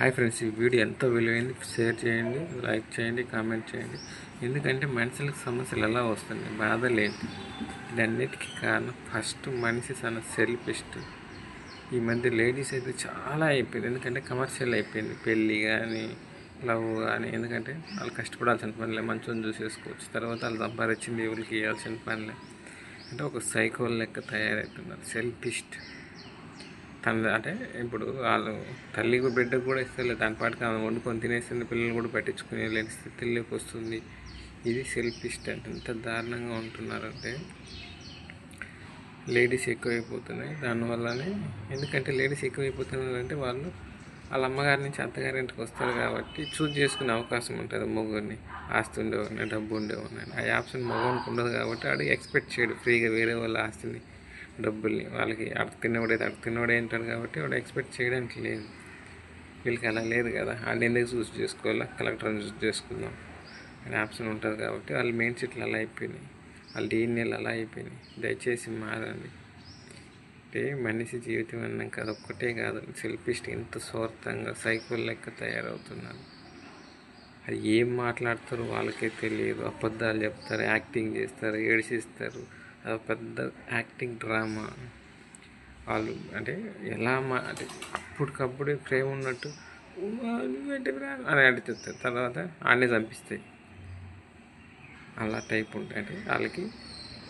Hi friends ఈ video ఎంతో విలువైంది. షేర్ చేయండి లైక్ చేయండి కామెంట్ చేయండి. ఎందుకంటే మనుషులకు సమస్యలు ఎలా వస్తున్నాయి బాధలు ఏంటి? ఇదన్నిటికీ కారణం ఫస్ట్ మనిషి తన సెల్ఫిస్ట్ ఈ మధ్య లేడీస్ అయితే చాలా అయిపోయింది. ఎందుకంటే కమర్షియల్ అయిపోయింది. పెళ్ళి కానీ లవ్ కానీ ఎందుకంటే వాళ్ళు కష్టపడాల్సిన పనిలే. మంచిగా చూసేసుకోవచ్చు. తర్వాత వాళ్ళు సంపాదించింది ఎవరికి ఇవ్వాల్సిన పనిలే. అంటే ఒక సైకోల్ లెక్క తయారవుతున్నారు సెల్ఫిస్ట్ తన అంటే ఇప్పుడు వాళ్ళు తల్లికి బిడ్డకు కూడా ఇస్తలేదు దాని పాటికి ఆమె వండుకొని తినేస్తుంది పిల్లలు కూడా పట్టించుకునే లేని స్థితిలోకి వస్తుంది. ఇది సెల్ఫిస్ట్ అంటే ఎంత దారుణంగా ఉంటున్నారంటే లేడీస్ ఎక్కువైపోతున్నాయి. దానివల్లనే ఎందుకంటే లేడీస్ ఎక్కువైపోతున్నారంటే వాళ్ళు వాళ్ళ అమ్మగారి నుంచి అత్తగారి ఇంటికి వస్తారు కాబట్టి చూజ్ చేసుకునే అవకాశం ఉంటుంది మొగ్గుని ఆస్తి ఉండేవాడిని డబ్బు ఉండేవాడిని ఆ ఆప్షన్ మగవానికి ఉండదు కాబట్టి ఆడు ఎక్స్పెక్ట్ చేయడు. ఫ్రీగా వేరే వాళ్ళ ఆస్తిని డబ్బుల్ని వాళ్ళకి అక్కడ తిన్నవాడైతే అక్కడ తిన్నవాడే అంటాడు కాబట్టి వాడు ఎక్స్పెక్ట్ చేయడానికి లేదు. వీళ్ళకి అలా లేదు కదా. వాళ్ళు ఎందుకు చూస్ చేసుకోవాలా? కలెక్టర్ని చూస్ చేసుకుందాం అనే ఆప్షన్ ఉంటుంది కాబట్టి వాళ్ళ మెయిన్ సీట్లు అలా అయిపోయినాయి. వాళ్ళ డిఎన్ఏలు అలా అయిపోయినాయి. దయచేసి మారండి. అంటే మనిషి జీవితం అన్నాక అదొక్కటే కాదు. సెల్ఫిస్ట్ ఎంత స్వార్థంగా సైకిల్ లెక్క తయారవుతున్నారు. అది ఏం మాట్లాడతారో వాళ్ళకే తెలియదు. అబద్ధాలు చెప్తారు యాక్టింగ్ చేస్తారు ఏడిసిస్తారు. అది పెద్ద యాక్టింగ్ డ్రామా. వాళ్ళు అంటే ఎలా మా అంటే అప్పటికప్పుడు ప్రేమ ఉన్నట్టు అని అడుగుతారు తర్వాత ఆడనే చంపిస్తాయి. అలా టైప్ ఉంటాయి. అంటే వాళ్ళకి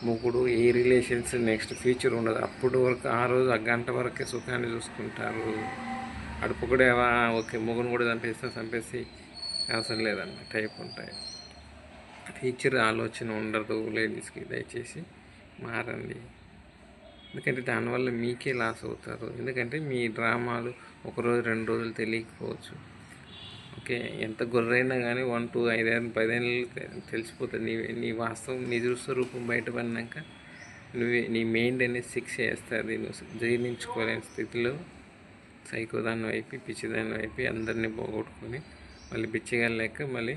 ముగ్గుడు ఏ రిలేషన్స్ నెక్స్ట్ ఫ్యూచర్ ఉండదు. అప్పుడు వరకు ఆ రోజు ఆ గంట వరకే సుఖాన్ని చూసుకుంటారు. అడుపు కూడా ఓకే మొగుడు కూడా చంపేస్తే చంపేసి అవసరం లేదన్న టైప్ ఉంటాయి. ఫ్యూచర్ ఆలోచన ఉండదు లేడీస్కి. దయచేసి మారండి. ఎందుకంటే దానివల్ల మీకే లాస్ అవుతారు. ఎందుకంటే మీ డ్రామాలు ఒకరోజు రెండు రోజులు తెలియకపోవచ్చు. ఓకే? ఎంత గొర్రైనా కానీ వన్ టూ ఐదేళ్ళు పదేళ్ళు తెలిసిపోతుంది నీ నీ వాస్తవం నిజ స్వరూపం బయటపడినాక నువ్వు నీ మెయిన్ అనేది శిక్ష వేస్తుంది నువ్వు జీర్ణించుకోలేని స్థితిలో సైకోదాన్ని వైపు పిచ్చిదాన్ని వైపు అందరినీ పోగొట్టుకొని మళ్ళీ పిచ్చిగా లేక మళ్ళీ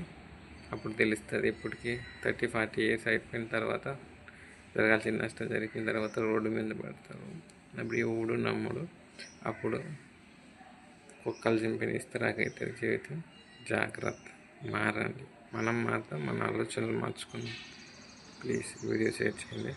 అప్పుడు తెలుస్తుంది ఇప్పటికీ థర్టీ ఫార్టీ ఇయర్స్ అయిపోయిన తర్వాత జరగాల్సిన నష్టం జరిగిన తర్వాత రోడ్డు మీద పడతారు. అప్పుడు ఎవడు నమ్ముడు. అప్పుడు కుక్కలు చింపని ఇస్తరాకైతే జీవితం జాగ్రత్త. మారండి. మనం మాత్రం మన ఆలోచనలు మార్చుకుందాం. ప్లీజ్ వీడియో షేర్ చేయండి.